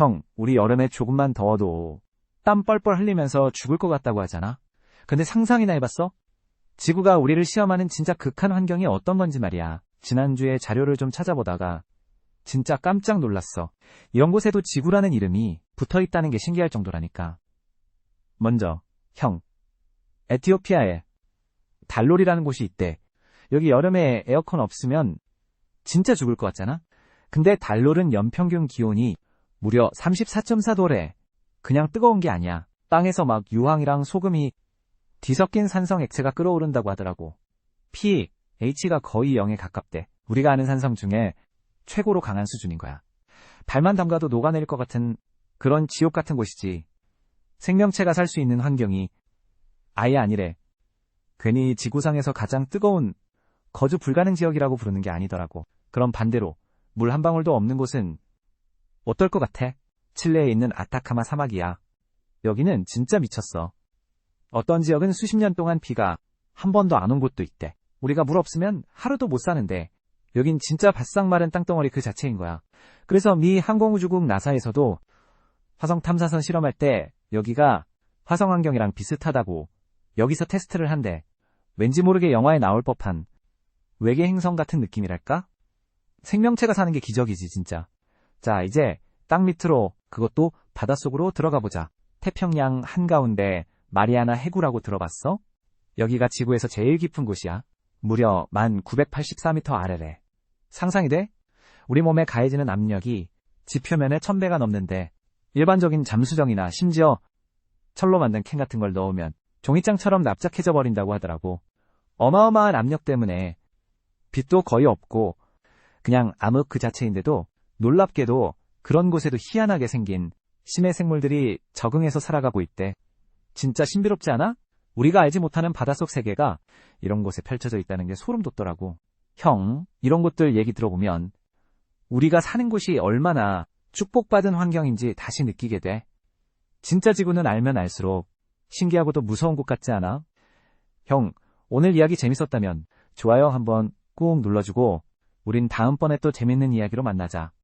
형, 우리 여름에 조금만 더워도 땀 뻘뻘 흘리면서 죽을 것 같다고 하잖아. 근데 상상이나 해봤어? 지구가 우리를 시험하는 진짜 극한 환경이 어떤 건지 말이야. 지난주에 자료를 좀 찾아보다가 진짜 깜짝 놀랐어. 이런 곳에도 지구라는 이름이 붙어 있다는 게 신기할 정도라니까. 먼저, 형. 에티오피아에 달놀이라는 곳이 있대. 여기 여름에 에어컨 없으면 진짜 죽을 것 같잖아? 근데 달놀은 연평균 기온이 무려 34.4도래. 그냥 뜨거운 게 아니야. 땅에서 막 유황이랑 소금이 뒤섞인 산성 액체가 끓어오른다고 하더라고. pH가 거의 0에 가깝대. 우리가 아는 산성 중에 최고로 강한 수준인 거야. 발만 담가도 녹아내릴 것 같은 그런 지옥 같은 곳이지. 생명체가 살 수 있는 환경이 아예 아니래. 괜히 지구상에서 가장 뜨거운 거주 불가능 지역이라고 부르는 게 아니더라고. 그럼 반대로 물 한 방울도 없는 곳은 어떨 것 같아? 칠레에 있는 아타카마 사막이야. 여기는 진짜 미쳤어. 어떤 지역은 수십 년 동안 비가 한 번도 안 온 곳도 있대. 우리가 물 없으면 하루도 못 사는데 여긴 진짜 바싹 마른 땅덩어리 그 자체인 거야. 그래서 미 항공우주국 나사에서도 화성 탐사선 실험할 때 여기가 화성 환경이랑 비슷하다고 여기서 테스트를 한대. 왠지 모르게 영화에 나올 법한 외계 행성 같은 느낌이랄까? 생명체가 사는 게 기적이지 진짜. 자 이제 땅 밑으로 그것도 바닷속으로 들어가 보자. 태평양 한가운데 마리아나 해구라고 들어봤어? 여기가 지구에서 제일 깊은 곳이야. 무려 1984m 아래래. 상상이 돼? 우리 몸에 가해지는 압력이 지표면의 1000배가 넘는데 일반적인 잠수정이나 심지어 철로 만든 캔 같은 걸 넣으면 종이장처럼 납작해져 버린다고 하더라고. 어마어마한 압력 때문에 빛도 거의 없고 그냥 암흑 그 자체인데도 놀랍게도 그런 곳에도 희한하게 생긴 심해 생물들이 적응해서 살아가고 있대. 진짜 신비롭지 않아? 우리가 알지 못하는 바닷속 세계가 이런 곳에 펼쳐져 있다는 게 소름 돋더라고. 형, 이런 곳들 얘기 들어보면 우리가 사는 곳이 얼마나 축복받은 환경인지 다시 느끼게 돼. 진짜 지구는 알면 알수록 신기하고도 무서운 곳 같지 않아? 형, 오늘 이야기 재밌었다면 좋아요 한번 꾹 눌러주고 우린 다음번에 또 재밌는 이야기로 만나자.